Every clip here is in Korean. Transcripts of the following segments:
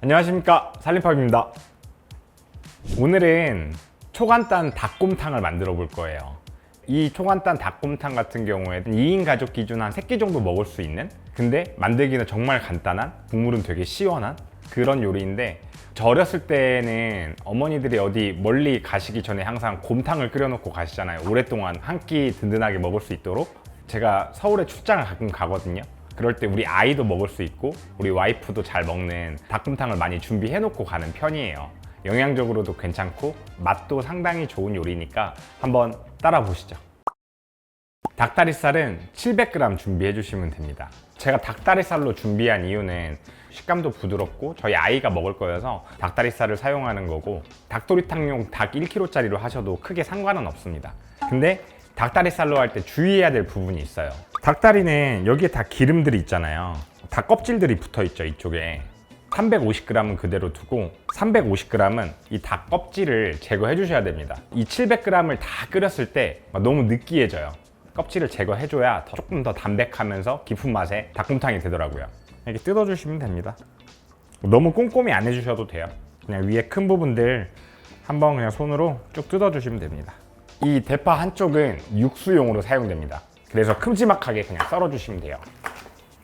안녕하십니까. 살림팝입니다. 오늘은 초간단 닭곰탕을 만들어 볼 거예요. 이 초간단 닭곰탕 같은 경우에 2인 가족 기준 한 3끼 정도 먹을 수 있는? 근데 만들기는 정말 간단한 국물은 되게 시원한 그런 요리인데 저 어렸을 때는 어머니들이 어디 멀리 가시기 전에 항상 곰탕을 끓여놓고 가시잖아요. 오랫동안 한 끼 든든하게 먹을 수 있도록. 제가 서울에 출장을 가끔 가거든요 그럴 때 우리 아이도 먹을 수 있고 우리 와이프도 잘 먹는 닭곰탕을 많이 준비해 놓고 가는 편이에요. 영양적으로도 괜찮고 맛도 상당히 좋은 요리니까 한번 따라 보시죠. 닭다리살은 700g 준비해 주시면 됩니다. 제가 닭다리살로 준비한 이유는 식감도 부드럽고 저희 아이가 먹을 거여서 닭다리살을 사용하는 거고 닭도리탕용 닭 1kg짜리로 하셔도 크게 상관은 없습니다. 근데 닭다리살로 할 때 주의해야 될 부분이 있어요. 닭다리는 여기에 다 기름들이 있잖아요. 닭 껍질들이 붙어 있죠, 이쪽에. 350g은 그대로 두고 350g은 이 닭 껍질을 제거해 주셔야 됩니다. 이 700g을 다 끓였을 때 너무 느끼해져요. 껍질을 제거해 줘야 조금 더 담백하면서 깊은 맛의 닭곰탕이 되더라고요. 이렇게 뜯어 주시면 됩니다. 너무 꼼꼼히 안 해주셔도 돼요. 그냥 위에 큰 부분들 한번 그냥 손으로 쭉 뜯어 주시면 됩니다. 이 대파 한쪽은 육수용으로 사용됩니다. 그래서 큼지막하게 그냥 썰어 주시면 돼요.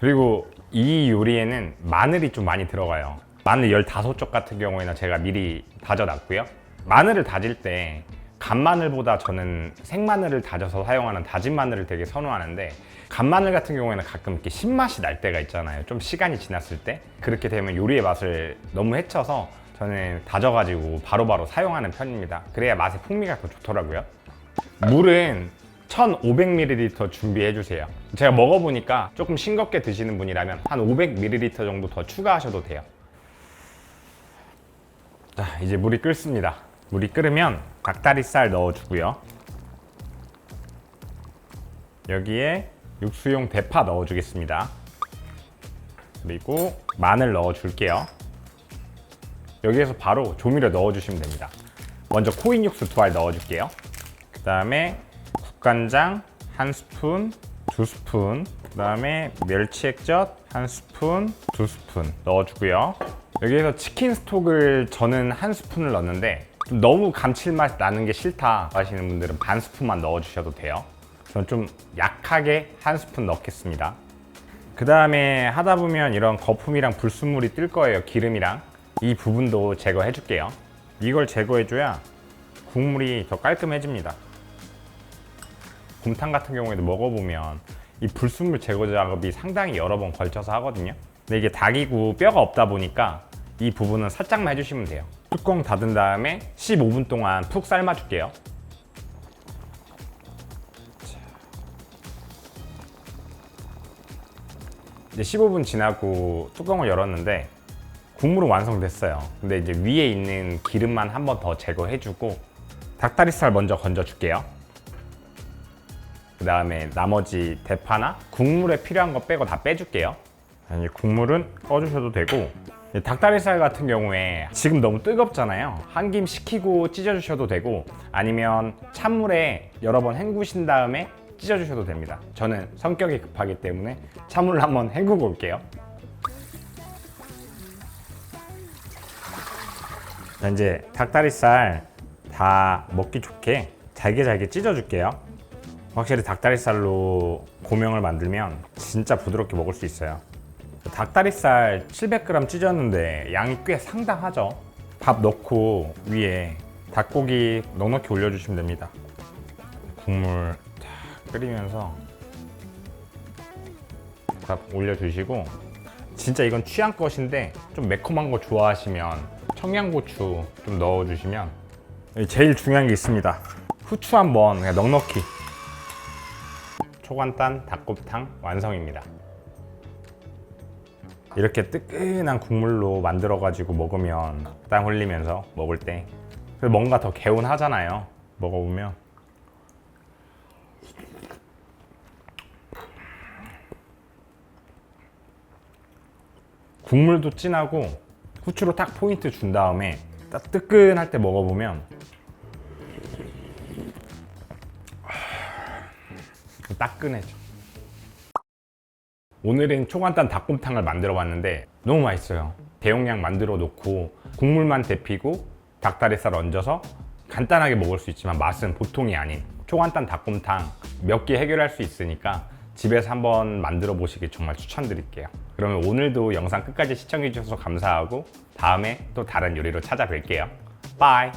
그리고 이 요리에는 마늘이 좀 많이 들어가요. 마늘 15쪽 같은 경우에는 제가 미리 다져놨고요. 마늘을 다질 때 간마늘보다 저는 생마늘을 다져서 사용하는 다진 마늘을 되게 선호하는데 간마늘 같은 경우에는 가끔 이렇게 신맛이 날 때가 있잖아요. 좀 시간이 지났을 때 그렇게 되면 요리의 맛을 너무 해쳐서 저는 다져가지고 바로바로 사용하는 편입니다. 그래야 맛의 풍미가 더 좋더라고요. 물은 1500ml 준비해 주세요. 제가 먹어보니까 조금 싱겁게 드시는 분이라면 한 500ml 정도 더 추가하셔도 돼요. 자, 이제 물이 끓습니다. 물이 끓으면 닭다리살 넣어주고요. 여기에 육수용 대파 넣어주겠습니다. 그리고 마늘 넣어줄게요. 여기에서 바로 조미료 넣어주시면 됩니다. 먼저 코인 육수 두 알 넣어줄게요. 그 다음에 국간장 한 스푼, 두 스푼, 그 다음에 멸치 액젓 한 스푼, 두 스푼 넣어주고요. 여기에서 치킨 스톡을 저는 한 스푼을 넣는데 좀 너무 감칠맛 나는 게 싫다 하시는 분들은 반 스푼만 넣어주셔도 돼요. 저는 좀 약하게 한 스푼 넣겠습니다. 그 다음에 하다 보면 이런 거품이랑 불순물이 뜰 거예요. 기름이랑. 이 부분도 제거해 줄게요. 이걸 제거해 줘야 국물이 더 깔끔해집니다. 곰탕 같은 경우에도 먹어보면 이 불순물 제거 작업이 상당히 여러 번 걸쳐서 하거든요. 근데 이게 닭이고 뼈가 없다 보니까 이 부분은 살짝만 해주시면 돼요. 뚜껑 닫은 다음에 15분 동안 푹 삶아줄게요. 이제 15분 지나고 뚜껑을 열었는데 국물은 완성됐어요. 근데 이제 위에 있는 기름만 한 번 더 제거해주고 닭다리살 먼저 건져줄게요. 그 다음에 나머지 대파나 국물에 필요한 거 빼고 다 빼줄게요. 이제 국물은 꺼주셔도 되고 이 닭다리살 같은 경우에 지금 너무 뜨겁잖아요. 한 김 식히고 찢어주셔도 되고 아니면 찬물에 여러 번 헹구신 다음에 찢어주셔도 됩니다. 저는 성격이 급하기 때문에 찬물로 한번 헹구고 올게요. 자, 이제 닭다리살 다 먹기 좋게 잘게 잘게 찢어줄게요. 확실히 닭다리살로 고명을 만들면 진짜 부드럽게 먹을 수 있어요. 닭다리살 700g 찢었는데 양이 꽤 상당하죠. 밥 넣고 위에 닭고기 넉넉히 올려주시면 됩니다. 국물 탁 끓이면서 밥 올려주시고 진짜 이건 취향껏인데 좀 매콤한 거 좋아하시면 청양고추 좀 넣어주시면 제일 중요한 게 있습니다. 후추 한번 그냥 넉넉히 초간단 닭곰탕 완성입니다. 이렇게 뜨끈한 국물로 만들어 가지고 먹으면 땀 흘리면서 먹을 때 뭔가 더 개운하잖아요. 먹어보면 국물도 진하고 후추로 딱 포인트 준 다음에 딱 뜨끈할 때 먹어보면 따끈해져. 오늘은 초간단 닭곰탕을 만들어 봤는데 너무 맛있어요. 대용량 만들어 놓고 국물만 데피고 닭다리살 얹어서 간단하게 먹을 수 있지만 맛은 보통이 아닌 초간단 닭곰탕 몇 개 해결할 수 있으니까 집에서 한번 만들어 보시길 정말 추천드릴게요. 그러면 오늘도 영상 끝까지 시청해 주셔서 감사하고 다음에 또 다른 요리로 찾아뵐게요. 바이!